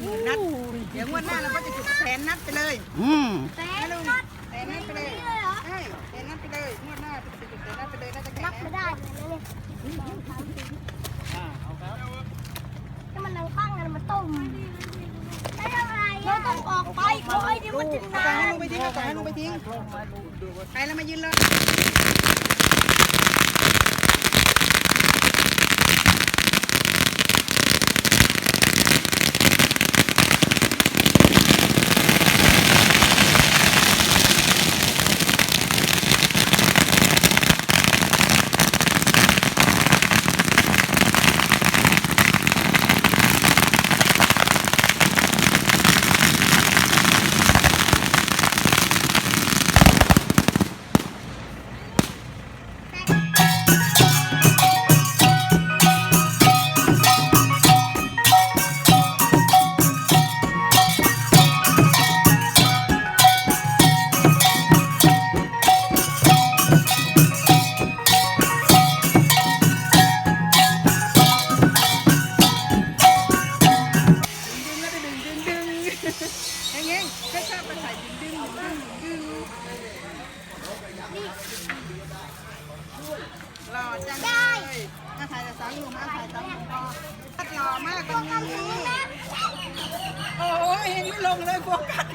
หมื่นนัดเดี๋ยวงวดหน้าเราก็จะจุดแสนนัดไปเลยอืมแต่นะลุงนัดแสนนัดไปเลยนี่เลยเหรอใช่แสนนัดไปเลยงวดหน้าจะจุดแสนนัดไปเลยน่าจะแก่นับไม่แล้วได้เลยนะเนี่ยอ่าเอาครับถ้ามันนังปั้งกันมันต้มไม่ทำอะไรเราต้องออกไปโอ้ยเดี๋ยวมันจะเอานาไปให้นลุงไปทิ้งเอาไปให้ลุงไปทิ้งใครแล้วมายืนเลย ก็ชอบไปใส่ดึงดึงดึงดึงหล่อจังเลยมาถ่ายแต่สองหนุ่มมาถ่ายสองหนุ่มพอหล่อมากตรงนี้โอ้ยเห็นไม่ลงเลยโฟกัส